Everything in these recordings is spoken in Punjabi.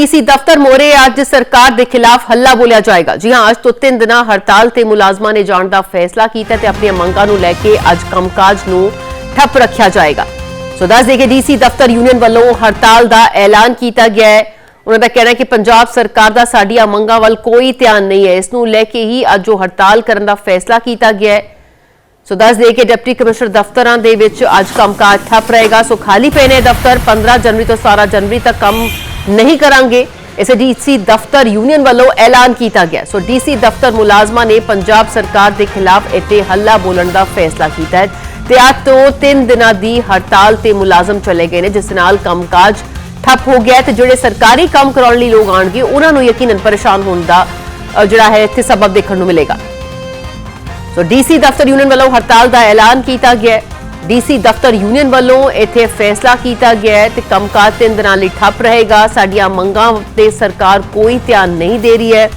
ਡੀਸੀ ਦਫ਼ਤਰ ਮੋਰੇ ਅੱਜ ਸਰਕਾਰ ਦੇ ਖਿਲਾਫ ਹੱਲਾ ਬੋਲਿਆ ਜਾਏਗਾ। ਜੀ ਹਾਂ, ਅੱਜ ਤੋਂ ਤਿੰਨ ਦਿਨਾਂ ਹੜਤਾਲ ਤੇ ਮੁਲਾਜ਼ਮਾਂ ਨੇ ਜਾਣ ਦਾ ਫੈਸਲਾ ਕੀਤਾ ਤੇ ਆਪਣੀਆਂ ਮੰਗਾਂ ਨੂੰ ਲੈ ਕੇ ਅੱਜ ਕੰਮਕਾਜ ਨੂੰ ਠੱਪ ਰੱਖਿਆ ਜਾਏਗਾ। ਸੋ ਦੱਸ ਦੇ ਕਿ ਡੀਸੀ ਦਫ਼ਤਰ ਯੂਨੀਅਨ ਵੱਲੋਂ ਹੜਤਾਲ ਦਾ ਐਲਾਨ ਕੀਤਾ ਗਿਆ ਹੈ। ਉਹਨਾਂ ਦਾ ਕਹਿਣਾ ਹੈ ਕਿ ਪੰਜਾਬ ਸਰਕਾਰ ਦਾ ਸਾਡੀਆਂ ਮੰਗਾਂ ਵੱਲ ਕੋਈ ਧਿਆਨ ਨਹੀਂ ਹੈ। ਇਸ ਨੂੰ ਲੈ ਕੇ ਹੀ ਅੱਜ ਉਹ ਹੜਤਾਲ ਕਰਨ ਦਾ ਫੈਸਲਾ ਕੀਤਾ ਗਿਆ ਹੈ। ਸੋ ਦੱਸ ਦੇ ਕਿ ਡਿਪਟੀ ਕਮਿਸ਼ਨਰ ਦਫ਼ਤਰਾਂ ਦੇ ਵਿੱਚ ਅੱਜ ਕੰਮਕਾਜ ਠੱਪ ਰਹੇਗਾ। ਸੋ ਖਾਲੀ ਪਏ ਨੇ ਦਫ਼ਤਰ। 15 ਜਨਵਰੀ ਤੋਂ 17 ਜਨਵਰੀ ਤੱਕ ਕੰਮ ਨਹੀਂ ਕਰਾਂਗੇ ਇਸੇ ਡੀਸੀ ਦਫ਼ਤਰ ਯੂਨੀਅਨ ਵੱਲੋਂ ਐਲਾਨ ਕੀਤਾ ਗਿਆ ਸੋ ਡੀਸੀ ਦਫ਼ਤਰ ਮੁਲਾਜ਼ਮਾਂ ਨੇ ਪੰਜਾਬ ਸਰਕਾਰ ਦੇ ਖਿਲਾਫ ਇੱਥੇ ਹੱਲਾ ਬੋਲਣ ਦਾ ਫੈਸਲਾ ਕੀਤਾ ਹੈ ਤੇ ਅੱਜ ਤੋਂ 3 ਦਿਨਾਂ ਦੀ ਹੜਤਾਲ ਤੇ ਮੁਲਾਜ਼ਮ ਚਲੇ ਗਏ ਨੇ ਜਿਸ ਨਾਲ ਕੰਮਕਾਜ ਠੱਪ ਹੋ ਗਿਆ ਹੈ ਤੇ ਜਿਹੜੇ ਸਰਕਾਰੀ ਕੰਮ ਕਰਾਉਣ ਲਈ ਲੋਕ ਆਣਗੇ ਉਹਨਾਂ ਨੂੰ ਯਕੀਨਨ ਪਰੇਸ਼ਾਨ ਹੋਣ ਦਾ ਜਿਹੜਾ ਹੈ ਇੱਥੇ ਸਬਬ ਦੇਖਣ ਨੂੰ ਮਿਲੇਗਾ ਸੋ ਡੀਸੀ ਦਫ਼ਤਰ ਯੂਨੀਅਨ ਵੱਲੋਂ ਹੜਤਾਲ ਦਾ ਐਲਾਨ ਕੀਤਾ ਗਿਆ ਡੀਸੀ ਦਫ਼ਤਰ ਯੂਨੀਅਨ ਵੱਲੋਂ ਇੱਥੇ ਫੈਸਲਾ ਕੀਤਾ ਗਿਆ ਹੈ ਤੇ ਕੰਮਕਾਜ ਤਿੰਨ ਦਿਨਾਂ ਲਈ ਠੱਪ ਰਹੇਗਾ। ਸਾਡੀਆਂ ਮੰਗਾਂ ਤੇ ਸਰਕਾਰ ਕੋਈ ਧਿਆਨ ਨਹੀਂ ਦੇ ਰਹੀ ਹੈ।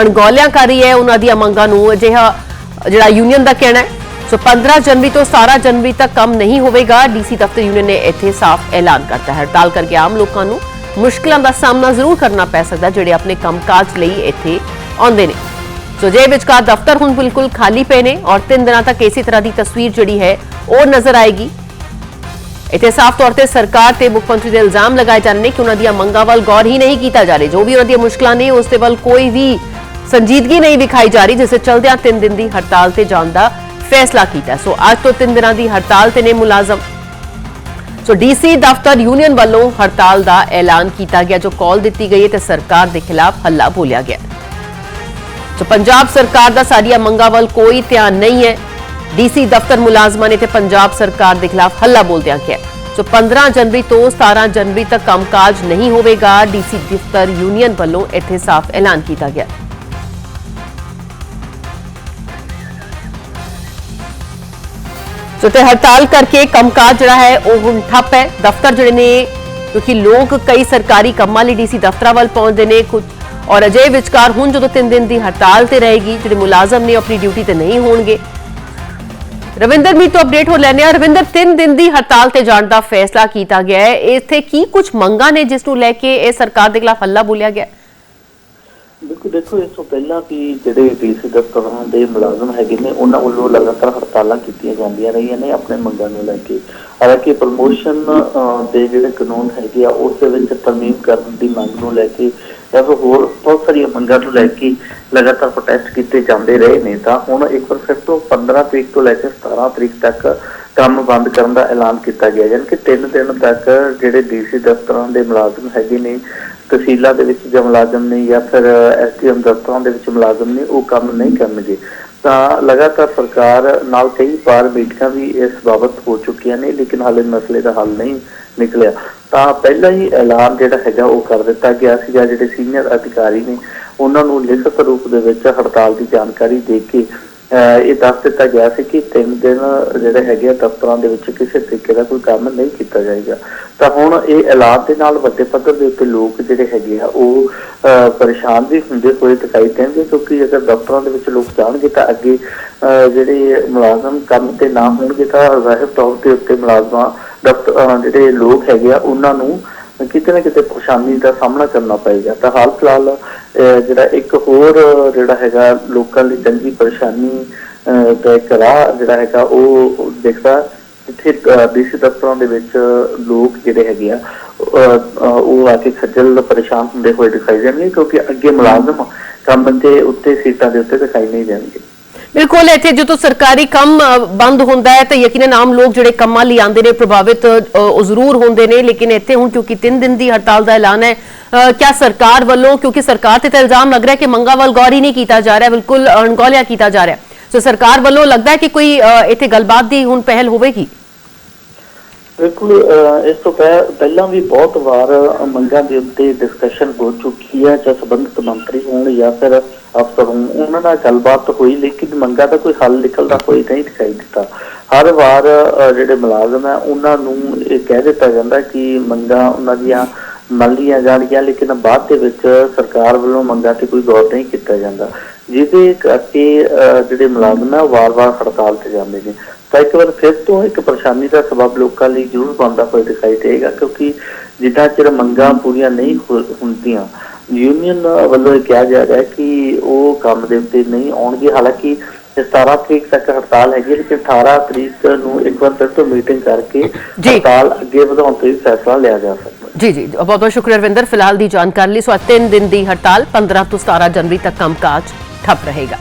ਅਣਗੌਲਿਆਂ ਕਰ ਰਹੀ ਹੈ। ਉਹਨਾਂ ਦੀਆਂ ਮੰਗਾਂ ਨੂੰ ਅਜਿਹਾ ਜਿਹੜਾ ਯੂਨੀਅਨ ਦਾ ਕਹਿਣਾ ਹੈ। ਸੋ 15 ਜਨਵਰੀ ਤੋਂ 17 ਜਨਵਰੀ ਤੱਕ ਕੰਮ ਨਹੀਂ ਹੋਵੇਗਾ। ਡੀਸੀ ਦਫ਼ਤਰ ਯੂਨੀਅਨ ਨੇ ਇੱਥੇ ਸਾਫ਼ ਐਲਾਨ ਕਰਤਾ ਹੈ। ਹੜਤਾਲ ਕਰਕੇ ਆਮ ਲੋਕਾਂ ਨੂੰ ਮੁਸ਼ਕਲਾਂ ਦਾ ਸਾਹਮਣਾ ਜ਼ਰੂਰ ਕਰਨਾ ਪੈ ਸਕਦਾ ਜਿਹੜੇ ਆਪਣੇ ਕੰਮਕਾਜ ਲਈ ਇੱਥੇ ਆਉਂਦੇ ਨੇ। ਸੋ ਜੇ ਵਿਚਕਾਰ ਦਫ਼ਤਰ ਹੁਣ ਬਿਲਕੁਲ ਖਾਲੀ ਪਏ ਨੇ ਔਰ ਤਿੰਨ ਦਿਨਾਂ ਤੱਕ ਇਸੇ ਤਰ੍ਹਾਂ ਦੀ ਤਸਵੀਰ ਜਿਹੜੀ ਹੈ ਉਹ ਨਜ਼ਰ ਆਏਗੀ ਇੱਥੇ ਸਾਫ਼ ਤੌਰ ਤੇ ਸਰਕਾਰ ਤੇ ਮੁੱਖ ਮੰਤਰੀ ਦੇ ਇਲਜ਼ਾਮ ਲਗਾਏ ਜਾਂਦੇ ਨੇ ਕਿ ਉਹਨਾਂ ਦੀਆਂ ਮੰਗਾਂ ਵੱਲ ਗੌਰ ਹੀ ਨਹੀਂ ਕੀਤਾ ਜਾ ਰਿਹਾ ਜੋ ਵੀ ਉਹਨਾਂ ਦੀਆਂ ਮੁਸ਼ਕਲਾਂ ਨੇ ਉਸ ਦੇ ਵੱਲ ਕੋਈ ਵੀ ਸੰਜੀਦਗੀ ਨਹੀਂ ਵਿਖਾਈ ਜਾ ਰਹੀ ਜਿਸ ਦੇ ਚਲਦਿਆਂ ਤਿੰਨ ਦਿਨ ਦੀ ਹੜਤਾਲ ਤੇ ਜਾਣ ਦਾ ਫੈਸਲਾ ਕੀਤਾ ਸੋ ਅੱਜ ਤੋਂ ਤਿੰਨ ਦਿਨਾਂ ਦੀ ਹੜਤਾਲ ਤੇ ਨੇ ਮੁਲਾਜ਼ਮ ਸੋ ਡੀਸੀ ਦਫ਼ਤਰ ਯੂਨੀਅਨ ਵੱਲੋਂ ਹੜਤਾਲ ਦਾ ਐਲਾਨ ਕੀਤਾ ਗਿਆ ਜੋ ਕਾਲ ਦਿੱਤੀ ਗਈ ਹੈ ਤੇ ਸਰਕਾਰ ਦੇ ਖਿਲਾਫ ਹੱਲਾ ਬੋਲਿਆ ਗਿਆ ਸੋ ਪੰਜਾਬ ਸਰਕਾਰ ਦਾ ਸਾਡੀਆਂ ਮੰਗਾਂ ਵੱਲ ਕੋਈ ਧਿਆਨ ਨਹੀਂ ਹੈ ਡੀਸੀ ਦਫ਼ਤਰ ਮੁਲਾਜ਼ਮਾਂ ਨੇ ਤੇ ਪੰਜਾਬ ਸਰਕਾਰ ਦੇ ਖਿਲਾਫ ਹੱਲਾ ਬੋਲਦਿਆਂ ਕਿਹਾ ਸੋ 15 ਜਨਵਰੀ ਤੋਂ 17 ਜਨਵਰੀ ਤੱਕ ਕੰਮਕਾਜ ਨਹੀਂ ਹੋਵੇਗਾ, ਡੀਸੀ ਦਫ਼ਤਰ ਯੂਨੀਅਨ ਵੱਲੋਂ ਇੱਥੇ ਸਾਫ਼ ਐਲਾਨ ਕੀਤਾ ਗਿਆ। ਸੋ ਤੇ ਹੜਤਾਲ ਕਰਕੇ ਕੰਮਕਾਜ ਜਿਹੜਾ ਹੈ, ਉਹ ਹੁਣ ਠੱਪ ਹੈ। ਦਫ਼ਤਰ ਜਿਹੜੇ ਨੇ, ਕਿਉਂਕਿ ਲੋਕ ਕਈ ਸਰਕਾਰੀ ਕੰਮਾਂ ਲਈ ਡੀਸੀ ਦਫ਼ਤਰਾਂ ਵੱਲ ਪਹੁੰਚਦੇ ਨੇ ਕੁਝ, ਔਰ ਅਜੇ ਵਿਚਕਾਰ ਹੁਣ ਜਦੋਂ 3 ਦਿਨ ਦੀ ਹੜਤਾਲ ਤੇ ਰਹੇਗੀ, ਜਿਹੜੇ ਮੁਲਾਜ਼ਮ ਨੇ, ਉਹ ਆਪਣੀ ਡਿਊਟੀ ਤੇ ਨਹੀਂ ਹੋਣਗੇ। ਰਵਿੰਦਰ ਮੀਤ ਤੋਂ ਅਪਡੇਟ ਹੋ ਲੈਣੇ ਆ ਰਵਿੰਦਰ 3 ਦਿਨ ਦੀ ਹੜਤਾਲ ਤੇ ਜਾਣ ਦਾ ਫੈਸਲਾ ਕੀਤਾ ਗਿਆ ਹੈ। ਇੱਥੇ ਕੀ ਕੁਝ ਮੰਗਾਂ ਨੇ ਜਿਸ ਨੂੰ ਲੈ ਕੇ ਇਹ ਸਰਕਾਰ ਦੇ ਖਿਲਾਫ ਹੱਲਾ ਬੋਲਿਆ ਗਿਆ ਬਿਲਕੁਲ ਦੇਖੋ ਇਸ ਤੋਂ ਪਹਿਲਾਂ ਵੀ ਜਿਹੜੇ ਡੀਸੀ ਦਫ਼ਤਰਾਂ ਦੇ ਮੁਲਾਜ਼ਮ ਹੈਗੇ ਨੇ, ਉਹਨਾਂ ਵੱਲੋਂ ਲਗਾਤਾਰ ਹੜਤਾਲਾਂ ਕੀਤੀਆਂ ਜਾਂਦੀਆਂ ਰਹੀਆਂ ਨੇ ਆਪਣੇ ਮੰਗਾਂ ਨੂੰ ਲੈ ਕੇ। ਹਾਲਾਂਕਿ ਪ੍ਰਮੋਸ਼ਨ ਦੇ ਜਿਹੜੇ ਕਾਨੂੰਨ ਹੈਗੇ ਆ, ਉਸ ਦੇ ਵਿੱਚ ਤਰਮੀਮ ਕਰਨ ਦੀ ਮੰਗ ਨੂੰ ਲੈ ਕੇ ਜਾਂ ਫਿਰ ਹੋਰ ਬਹੁਤ ਸਾਰੀਆਂ ਮੰਗਾਂ ਨੂੰ ਲੈ ਕੇ ਲਗਾਤਾਰ ਪ੍ਰੋਟੈਸਟ ਕੀਤੇ ਜਾਂਦੇ ਰਹੇ ਨੇ, ਤਾਂ ਹੁਣ ਇੱਕ ਵਾਰ ਫਿਰ ਤੋਂ 15 ਤਰੀਕ ਤੋਂ ਲੈ ਕੇ 17 ਤਰੀਕ ਤੱਕ ਕੰਮ ਬੰਦ ਕਰਨ ਦਾ ਐਲਾਨ ਕੀਤਾ ਗਿਆ। ਯਾਨੀ ਕਿ 3 ਦਿਨ ਤੱਕ ਜਿਹੜੇ ਡੀਸੀ ਦਫ਼ਤਰਾਂ ਦੇ ਮੁਲਾਜ਼ਮ ਹੈਗੇ ਨੇ, ਤਹਿਸੀਲਾਂ ਦੇ ਵਿੱਚ ਜੋ ਮੁਲਾਜ਼ਮ ਨੇ ਜਾਂ ਫਿਰ ਐਸਡੀਐਮ ਦਫ਼ਤਰਾਂ ਦੇ ਵਿੱਚ ਮੁਲਾਜ਼ਮ ਨੇ, ਉਹ ਕੰਮ ਨਹੀਂ ਕਰਨਗੇ। ਤਾਂ ਲਗਾਤਾਰ ਸਰਕਾਰ ਨਾਲ ਕਈ ਵਾਰ ਮੀਟਿੰਗਾਂ ਵੀ ਇਸ ਬਾਬਤ ਹੋ ਚੁੱਕੀਆਂ ਨੇ, ਲੇਕਿਨ ਹਾਲੇ ਮਸਲੇ ਦਾ ਹੱਲ ਨਹੀਂ ਨਿਕਲਿਆ। ਤਾਂ ਪਹਿਲਾਂ ਹੀ ਐਲਾਨ ਜਿਹੜਾ ਹੈਗਾ ਉਹ ਕਰ ਦਿੱਤਾ ਗਿਆ ਸੀਗਾ, ਜਿਹੜੇ ਸੀਨੀਅਰ ਅਧਿਕਾਰੀ ਨੇ, ਉਹਨਾਂ ਨੂੰ ਲਿਖਤ ਰੂਪ ਦੇ ਵਿੱਚ ਹੜਤਾਲ ਦੀ ਜਾਣਕਾਰੀ ਦੇ ਕੇ ਇਹ ਦੱਸ ਦਿੱਤਾ ਗਿਆ ਸੀ ਕਿ ਤਿੰਨ ਦਿਨ ਜਿਹੜੇ ਹੈਗੇ ਆ ਦਫ਼ਤਰਾਂ ਦੇ ਵਿੱਚ ਕਿਸੇ ਤਰੀਕੇ ਦਾ ਕੋਈ ਕੰਮ ਨਹੀਂ ਕੀਤਾ ਜਾਏਗਾ। ਤਾਂ ਹੁਣ ਇਹ ਐਲਾਨ ਦੇ ਨਾਲ ਵੱਡੇ ਪੱਧਰ ਦੇ ਉੱਤੇ ਲੋਕ ਜਿਹੜੇ ਹੈਗੇ ਆ, ਉਹ ਪਰੇਸ਼ਾਨ ਵੀ ਹੁੰਦੇ ਹੋਏ ਦਿਖਾਈ ਦੇਣਗੇ ਕਿਉਂਕਿ ਅਗਰ ਦਫ਼ਤਰਾਂ ਦੇ ਵਿੱਚ ਲੋਕ ਜਾਣਗੇ ਤਾਂ ਅੱਗੇ ਜਿਹੜੇ ਮੁਲਾਜ਼ਮ ਕੰਮ ਤੇ ਨਾ ਹੋਣਗੇ ਤਾਂ ਜ਼ਾਹਿਰ ਤੌਰ ਤੇ ਉੱਤੇ ਮੁਲਾਜ਼ਮਾਂ ਦਫ਼ਤਰ ਜਿਹੜੇ ਲੋਕ ਹੈਗੇ ਆ, ਉਹਨਾਂ ਨੂੰ ਕਿਤੇ ਨਾ ਕਿਤੇ ਪਰੇਸ਼ਾਨੀ ਦਾ ਸਾਹਮਣਾ ਕਰਨਾ ਪਏਗਾ। ਤਾਂ ਹਾਲ ਫਿਲਹਾਲ ਜਿਹੜਾ ਇੱਕ ਹੋਰ ਜਿਹੜਾ ਹੈਗਾ ਲੋਕਾਂ ਲਈ ਚੰਗੀ ਪਰੇਸ਼ਾਨੀ ਦਾ ਇੱਕ ਰਾਹ ਜਿਹੜਾ ਹੈਗਾ ਉਹ ਦਿਖਦਾ ਇੱਥੇ ਡੀਸੀ ਦਫ਼ਤਰਾਂ ਦੇ ਵਿੱਚ ਲੋਕ ਜਿਹੜੇ ਹੈਗੇ ਆ ਉਹ ਆ ਕੇ ਖੱਜਲ ਪਰੇਸ਼ਾਨ ਹੁੰਦੇ ਹੋਏ ਦਿਖਾਈ ਦੇਣਗੇ ਕਿਉਂਕਿ ਅੱਗੇ ਮੁਲਾਜ਼ਮ ਕੰਮ ਦੇ ਉੱਤੇ, ਸੀਟਾਂ ਦੇ ਉੱਤੇ ਦਿਖਾਈ ਨਹੀਂ ਦੇਣਗੇ। ਬਿਲਕੁਲ, ਇੱਥੇ ਜਦੋਂ ਸਰਕਾਰੀ ਕੰਮ ਬੰਦ ਹੁੰਦਾ ਹੈ, ਤਾਂ ਯਕੀਨਨ ਆਮ ਲੋਕ ਜਿਹੜੇ ਕੰਮਾਂ ਲਈ ਆਉਂਦੇ ਨੇ, ਪ੍ਰਭਾਵਿਤ ਉਹ ਜ਼ਰੂਰ ਹੁੰਦੇ ਨੇ। ਲੇਕਿਨ ਇੱਥੇ ਹੁਣ ਕਿਉਂਕਿ 3 ਦਿਨ ਦੀ ਹੜਤਾਲ ਦਾ ਐਲਾਨ ਹੈ ਕਿਆ ਸਰਕਾਰ ਵੱਲੋਂ, ਕਿਉਂਕਿ ਸਰਕਾਰ ਤੇ ਤਾਂ ਇਲਜ਼ਾਮ ਲੱਗ ਰਿਹਾ ਕਿ ਮੰਗਾਂ ਵੱਲ ਗੌਰ ਹੀ ਨਹੀਂ ਕੀਤਾ ਜਾ ਰਿਹਾ, ਬਿਲਕੁਲ ਅਣਗੌਲਿਆ ਕੀਤਾ ਜਾ ਰਿਹਾ। ਸੋ ਸਰਕਾਰ ਵੱਲੋਂ ਲੱਗਦਾ ਹੈ ਕਿ ਕੋਈ ਇੱਥੇ ਗੱਲਬਾਤ ਦੀ ਹੁਣ ਪਹਿਲ ਹੋਵੇਗੀ। ਬਿਲਕੁਲ ਇਸ ਤੋਂ ਪਹਿਲਾਂ ਵੀ ਬਹੁਤ ਵਾਰ ਮੰਗਾਂ ਦੇ ਉੱਤੇ ਡਿਸਕਸ਼ਨ ਹੋ ਚੁੱਕੀ ਹੈ ਚਾਹੇ ਸੰਬੰਧਿਤ ਮੰਤਰੀ ਹੋਣ ਜਾਂ ਫਿਰ ਅਫਸਰ ਹੋਣ ਉਹਨਾਂ ਨਾਲ ਗੱਲਬਾਤ ਹੋਈ ਲੇਕਿਨ ਮੰਗਾਂ ਦਾ ਕੋਈ ਹੱਲ ਨਿਕਲਦਾ ਕੋਈ ਨਹੀਂ ਦਿਖਾਈ ਦਿੱਤਾ। ਹਰ ਵਾਰ ਜਿਹੜੇ ਮੁਲਾਜ਼ਮ ਹੈ ਉਹਨਾਂ ਨੂੰ ਇਹ ਕਹਿ ਦਿੱਤਾ ਜਾਂਦਾ ਕਿ ਮੰਗਾਂ ਉਹਨਾਂ ਦੀਆਂ ਮੰਨ ਲਈਆਂ ਜਾਣਗੀਆਂ ਲੇਕਿਨ ਬਾਅਦ ਦੇ ਵਿੱਚ ਸਰਕਾਰ ਵੱਲੋਂ ਮੰਗਾਂ ਤੇ ਕੋਈ ਗੌਰ ਨਹੀਂ ਕੀਤਾ ਜਾਂਦਾ। ਜਿਹਦੇ ਕਰਕੇ ਅਹ, ਜਿਹੜੇ ਮੁਲਾਜ਼ਮ ਹੈ ਉਹ ਵਾਰ-ਵਾਰ ਹੜਤਾਲ ਤੇ ਜਾਂਦੇ ਨੇ। ਤਾਂ ਇੱਕ ਵਾਰ ਫਿਰ ਤੋਂ ਇੱਕ ਪਰੇਸ਼ਾਨੀ ਦਾ ਸਬਬ ਲੋਕਾਂ ਲਈ ਜ਼ਰੂਰ ਬਣਦਾ ਹੋਇਆ ਦਿਖਾਈ ਦੇਗਾ ਕਿਉਂਕਿ ਜਿੱਦਾਂ ਚਿਰ ਮੰਗਾਂ ਪੂਰੀਆਂ ਨਹੀਂ ਹੁੰਦੀਆਂ ਯੂਨੀਅਨ ਵੱਲੋਂ ਇਹ ਕਿਹਾ ਜਾ ਰਿਹਾ ਹੈ ਕਿ ਉਹ ਕੰਮ ਦੇ ਉੱਤੇ ਨਹੀਂ ਆਉਣਗੇ। ਹਾਲਾਂਕਿ 17 ਤਰੀਕ ਤੱਕ ਹੜਤਾਲ ਹੈਗੀ ਲੇਕਿਨ 18 ਤਰੀਕ ਨੂੰ ਇੱਕ ਵਾਰ ਫਿਰ ਤੋਂ ਮੀਟਿੰਗ ਕਰਕੇ। ਹੜਤਾਲ ਅੱਗੇ ਵਧਾਉਣ ਤੇ ਫੈਸਲਾ ਲਿਆ ਜਾ ਸਕਦਾ ਜੀ ਜੀ। ਬਹੁਤ ਬਹੁਤ ਸ਼ੁਕਰੀਆ ਰਵਿੰਦਰ। ਫਿਲਹਾਲ ਦੀ ਜਾਣਕਾਰੀ ਲਈ ਸੋ ਅੱਜ ਤਿੰਨ ਦਿਨ ਦੀ ਹੜਤਾਲ 15 ਤੋਂ 17 ਜਨਵਰੀ ਤੱਕ ਕੰਮਕਾਜ ਠੱਪ ਰਹੇਗਾ।